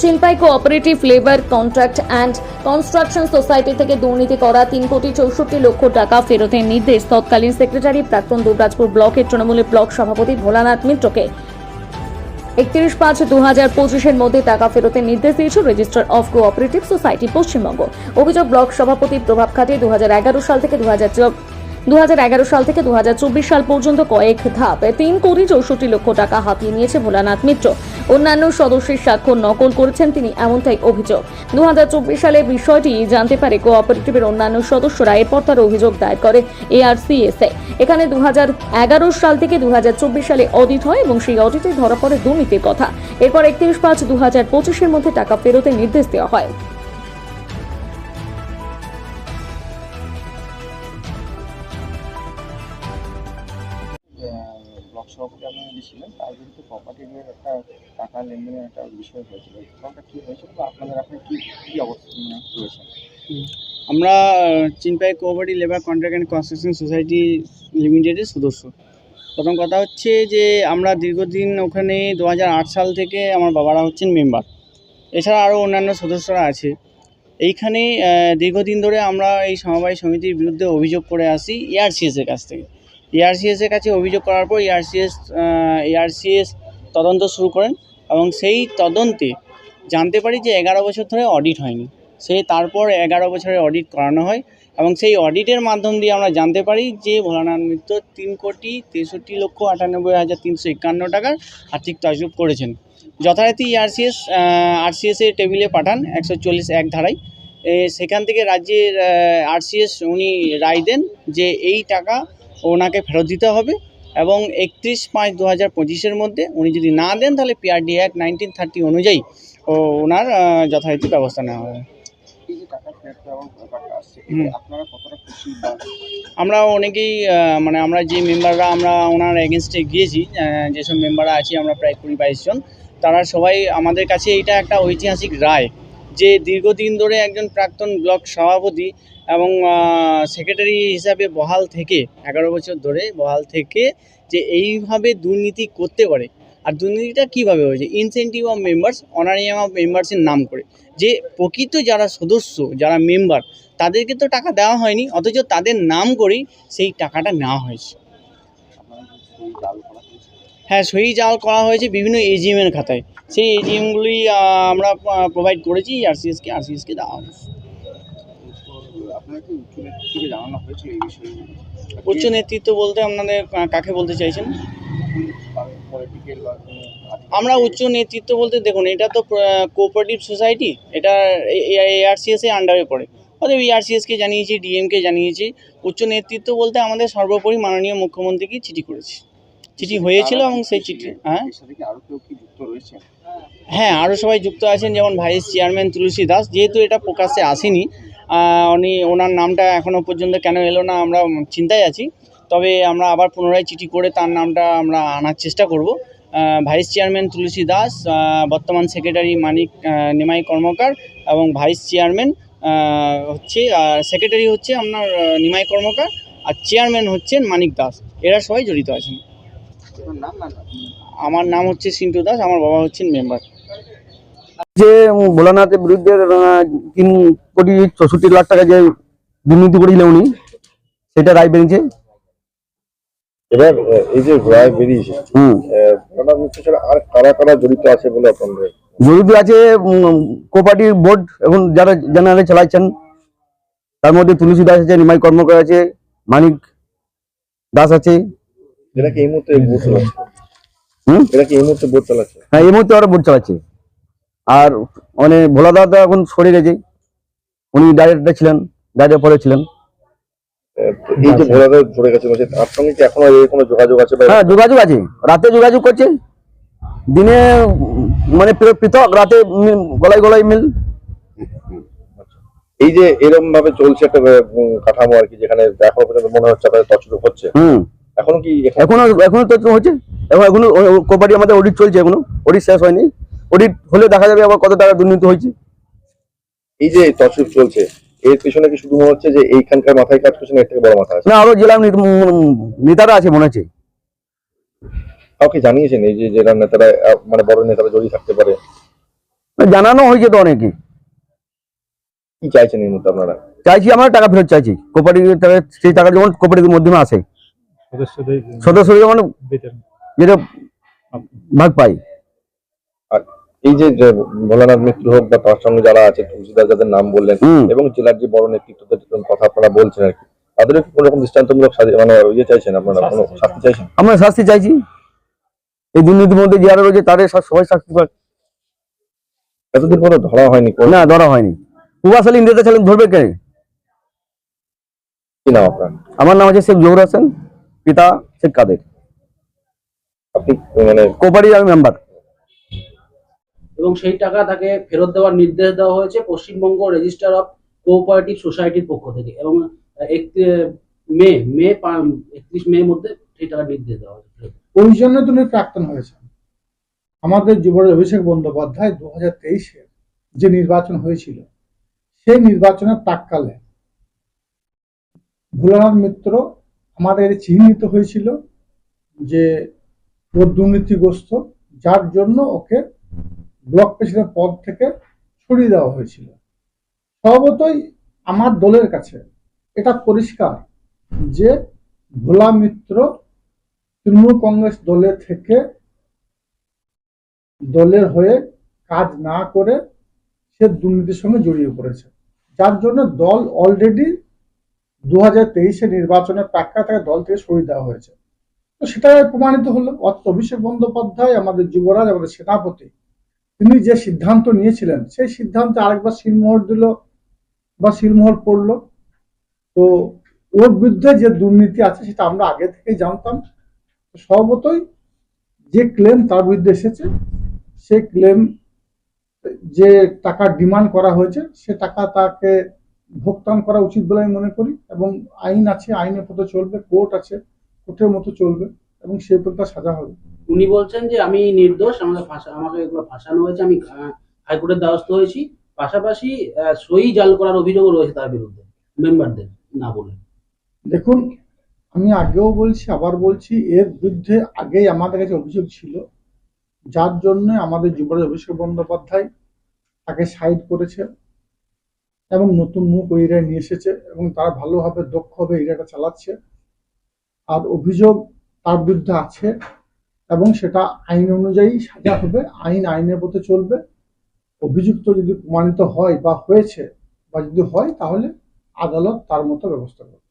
Chilpai cooperative labour contract and construction society থেকে দুর্নীতি করা তিন কোটি চৌষট্টি লক্ষ টাকা ফেরতের নির্দেশ। তৎকালীন সেক্রেটারি প্রাক্তন দুবরাজপুর ব্লকের তৃণমূলের ব্লক সভাপতি ভোলানাথ মিত্রকে। একত্রিশ পাঁচ দু হাজার পঁচিশের মধ্যে টাকা ফেরতের নির্দেশ দিয়েছে register of cooperative society Paschimbanga. অভিযোগ ব্লক সভাপতি প্রভাব খাটিয়ে দু হাজার এগারো সাল থেকে দু দুহাজার এগারো সাল থেকে দুহাজার চব্বিশ সাল পর্যন্ত কয়েক ধাপে, তিন কোটি চৌষট্টি লক্ষ টাকা হাতিয়ে নিয়েছে ভোলানাথ মিত্র। অন্যান্য সদস্যের স্বাক্ষর নকল করেছেন তিনি এমনটাই অভিযোগ। দু সালে বিষয়টি জানতে পারে কোঅপারেটিভের অন্যান্য সদস্যরা, এরপর তার অভিযোগ দায়ের করে এআরসিএসএ এখানে দু হাজার এগারো সাল থেকে দু হাজার চব্বিশ সালে অডিট হয় এবং সেই অডিটে ধরা পড়ে দুর্নীতির কথা। এরপর একত্রিশ পাঁচ দু হাজার পঁচিশের মধ্যে টাকা ফেরতের নির্দেশ দেওয়া হয়। টাকা লেনদেনের একটা বিষয় হয়েছিল ঘটনাটা কি হয়েছিল বা আপনাদের আপনি কি কি অবস্থা মানে রয়েছে? আমরা Chinpai cooperative labour contract and construction society লিমিটেডের সদস্য। প্রথম কথা হচ্ছে যে, আমরা দীর্ঘদিন ওখানে দু হাজার আট সাল থেকে আমার বাবারা হচ্ছেন মেম্বার এছাড়া আরও অন্যান্য সদস্যরা আছে। এইখানে দীর্ঘদিন ধরে আমরা এই সমবায় সমিতির বিরুদ্ধে অভিযোগ করে আসি এআরসিএস এর কাছ থেকে। এআরসিএস এর কাছে অভিযোগ করার পর এআরসিএস এআরসিএস তদন্ত শুরু করেন। এবং সেই তদন্তে জানতে পারি যে এগারো বছর ধরে অডিট হয়নি। সেই তারপর এগারো বছরের অডিট করানো হয় এবং সেই অডিটের মাধ্যম দিয়ে আমরা জানতে পারি যে ভোলানাথ মিত্র তিন কোটি তেষট্টি লক্ষ আটানব্বই হাজার তিনশো একান্ন টাকার আর্থিক তহজুব করেছেন। যথারীতি আরসিএস আরসিএস এর টেবিলে পাঠান একশো চল্লিশ এক ধারায়। সেখান থেকে রাজ্যের আরসিএস উনি রায় দেন যে এই টাকা ওনাকে ফেরত দিতে হবে। এবং একত্রিশ পাঁচ দু হাজার পঁচিশের মধ্যে উনি যদি না দেন তাহলে পিআরডি অ্যাক্ট নাইনটিন থার্টি অনুযায়ী ও ওনার যথারীতি ব্যবস্থা নেওয়া হবে। আমরা অনেকেই মানে আমরা যে মেম্বাররা আমরা ওনার এগেনস্টে গিয়েছি যেসব মেম্বাররা আছি আমরা প্রায় কুড়ি বাইশ জন তারা সবাই আমাদের কাছে এটা একটা ঐতিহাসিক রায়। যে দীর্ঘদিন ধরে একজন প্রাক্তন ব্লক সভাপতি এবং সেক্রেটারি হিসাবে বহাল থেকে, এগারো বছর ধরে বহাল থেকে যে এইভাবে দুর্নীতি করতে পারে, আর দুর্নীতিটা কীভাবে হয়েছে? Incentive of members honorarium of মেম্বার্সের নাম করে। যে প্রকৃত যারা সদস্য, যারা মেম্বার তাদেরকে তো টাকা দেওয়া হয়নি, অথচ তাদের নাম করেই সেই টাকাটা নেওয়া হয়েছে। হ্যাঁ সই জাল করা হয়েছে বিভিন্ন এজিএমের খাতায়। সেই এজিএমগুলি আমরা প্রোভাইড করেছি আরসিএসকে আরসিএসকে দেওয়া হয়েছে। উচ্চ নেতৃত্ব বলতে আপনাদের কাকে বলতে চাইছেন? আমরা উচ্চ নেতৃত্ব বলতে দেখুন এটা তো কোঅপারেটিভ সোসাইটি এটা এআরসিএস এর আন্ডারে পড়ে। অতএব এআরসিএসকে জানিয়েছি ডিএমকে জানিয়েছি। উচ্চ নেতৃত্ব বলতে আমাদের সর্বোপরি মাননীয় মুখ্যমন্ত্রীকে চিঠি করেছি। চিঠি হয়েছিল এবং সেই চিঠি হ্যাঁ? কি কেউ কি যুক্ত রয়েছে? হ্যাঁ আরও সবাই যুক্ত আছেন, যেমন ভাইস চেয়ারম্যান তুলসী দাস। যেহেতু এটা প্রকাশ্যে আসেনি উনি, ওনার নামটা এখনও পর্যন্ত কেন এলো না আমরা চিন্তায় আছি। তবে আমরা আবার পুনরায় চিঠি করে তার নামটা আমরা আনার চেষ্টা করব। ভাইস চেয়ারম্যান তুলসী দাস বর্তমান সেক্রেটারি মানিক নিমাই কর্মকার এবং ভাইস চেয়ারম্যান হচ্ছে সেক্রেটারি হচ্ছে আপনার নিমাই কর্মকার আর চেয়ারম্যান হচ্ছেন মানিক দাস। এরা সবাই জড়িত আছেন। আমার নাম হচ্ছে সিন্টু দাস আমার বাবা হচ্ছেন মেম্বার। যে ভোলানাথের বিরুদ্ধে তিন কোটি চৌষট্টি লাখ টাকা যে দুর্নীতি করেছিলেন উনি সেটা রায় বেরিয়েছে? এবার এই যে রায় বেরিয়েছে মিত্র আর কারা কারা জড়িত আছে বলে আপনাদের? জরুরি আছে কোপার্টির বোর্ড এখন যারা জেনারেলে চালাচ্ছেন তার মধ্যে তুলসী দাস আছে নিমাই কর্মকার আছে মানিক দাস আছে। এরা কি এই মুহূর্তে ভোট চালাচ্ছে কি এই মুহূর্তে চালাচ্ছে? হ্যাঁ এই মুহূর্তে ওরা বোর্ড চালাচ্ছে। আর মানে ভোলা দাদা এখন সরে গেছে উনি ডাইরেক্টর ছিলেন ডাইরেক্টর পরে ছিলেন। এই যে ভোলাদের ধরে গেছে বলছে তার সঙ্গে কি এখনও এর কোনো যোগাযোগ আছে হ্যাঁ যোগাযোগ আছে। রাতে যোগাযোগ করছে। দিনে মানে পৃথক রাতে গলায় গলায় মিল। এই যে এরকম ভাবে চলছে একটা কাঠামো আর কি যেখানে এখনও পর্যন্ত মনে হচ্ছে আপনাদের তছরূপ হচ্ছে। হুম। এখনও কি এখানে? এখনও এখনও তো হচ্ছে। এখন এখনও কোপারি আমাদের অডিট চলছে এখনও। অডিট শেষ হয়নি। অডিট হলে দেখা যাবে আবার কত টাকা দুর্নীতি হয়েছে। এই যে তছরূপ চলছে এর পেছনে কি শুধু মনে হচ্ছে যে এইখানকার মাথায় কাজ করছে না এর থেকে বড় মাথা আছে? না আরও জেলা নেতারা আছে মনে হচ্ছে। কাউকে জানিয়েছেন এই যে জেলার নেতারা মানে বড় নেতারা জড়িয়ে থাকতে পারে? জানানো হয়েছে তো অনেকে। কি চাইছেন এই মুহূর্তে আপনারা? চাইছি আমরা টাকা ফেরত চাইছি। কোপারেটিভ সেই টাকা যেমন কোপারেটিভের মাধ্যমে আসে। সদস্যদের বেতন। যেটা ভাগ পাই। আর এই যে ভোলানাথ মিত্র হোক বা তার সঙ্গে যারা আছে তুলসীদাস যাদের নাম বললেন হুম। এবং জেলার যে বড় নেতৃত্বদের কথা আপনারা বলছেন আর কি তাদেরও কি কোনো রকম দৃষ্টান্তমূলক মানে ইয়ে চাইছেন আপনারা কোনো শাস্তি চাইছেন? আমরা শাস্তি চাইছি। এই দুর্নীতির মধ্যে যারা রয়েছে তাদের সব- সবাই শাস্তি পাক। এতদিন কোনো ধরা হয়নি না ধরা হয়নি। প্রভাস ইন্ডিয়াতে ছিলেন ধরবে কে? কি নাম আপনার? আমার নাম আছে শেখ জহুর হাসান পিতা শেখ কাদের। আপনি মানে আমি মেম্বার এবং সেই টাকা তাকে ফেরত দেওয়ার নির্দেশ দেওয়া হয়েছে পশ্চিমবঙ্গ রেজিস্টার অফ কোঅপারেটিভ সোসাইটির পক্ষ থেকে। এবং মে মে একত্রিশ মে মধ্যে সেই টাকার নির্দেশ দেওয়া হয়েছে। ওই জন্য তিনি প্রাক্তন হয়েছেন। আমাদের যুবরাজ অভিষেক বন্দ্যোপাধ্যায় দু হাজার তেইশে যে নির্বাচন হয়েছিল সেই নির্বাচনের প্রাককালে ভোলানাথ মিত্র আমাদের চিহ্নিত হয়েছিল যে দুর্নীতিগ্রস্ত, যার জন্য ওকে ব্লক প্রেসিডেন্ট পদ থেকে সরিয়ে দেওয়া হয়েছিল। স্বভাবতই আমার দলের কাছে এটা পরিষ্কার যে ভোলা মিত্র তৃণমূল কংগ্রেস দলের থেকে দলের হয়ে কাজ না করে সে দুর্নীতির সঙ্গে জড়িয়ে পড়েছে। যার জন্য দল অলরেডি দু হাজার তেইশে নির্বাচনের প্রাক্কা তাকে দল থেকে সরিয়ে দেওয়া হয়েছে। তো সেটা প্রমাণিত হলো। অভিষেক বন্দ্যোপাধ্যায়, আমাদের যুবরাজ, আমাদের সেনাপতি, তিনি যে সিদ্ধান্ত নিয়েছিলেন, সেই সিদ্ধান্তে আরেকবার সিলমোহর দিল বা সিলমোহর পড়ল। তো ওর বিরুদ্ধে যে দুর্নীতি আছে, সেটা আমরা আগে থেকেই জানতাম। স্বভাবতই যে ক্লেম তার বিরুদ্ধে এসেছে, সে ক্লেম যে টাকা ডিমান্ড করা হয়েছে, সে টাকা তাকে ভোক্তান করা উচিত বলে আমি মনে করি এবং আইন আছে, আইনের মতো চলবে, কোর্ট আছে। কোর্টের মতো চলবে এবং সে উপর তার সাজা হবে। উনি বলছেন যে আমি নির্দোষ আমাকে ফাঁসা আমাকে এগুলো ফাঁসানো হয়েছে আমি হাইকোর্টের দ্বারস্থ হয়েছি। পাশাপাশি সই জাল করার অভিযোগও রয়েছে তার বিরুদ্ধে মেম্বারদের না বলে। দেখুন আমি আগেও বলছি আবার বলছি এর বিরুদ্ধে আগেই আমাদের কাছে অভিযোগ ছিল। যার জন্য আমাদের যুবরাজ অভিষেক বন্দ্যোপাধ্যায় তাকে সাইড করেছে এবং নতুন মুখ ওই এরিয়ায় নিয়ে এসেছে এবং তারা ভালোভাবে দক্ষভাবে এরিয়াটা চালাচ্ছে। আর অভিযোগ তার বিরুদ্ধে আছে এবং সেটা আইন অনুযায়ী সাজা হবে, আইন আইনের পথে চলবে। অভিযুক্ত যদি প্রমাণিত হয় বা হয়েছে বা যদি হয় তাহলে আদালত তার মতো ব্যবস্থা করবে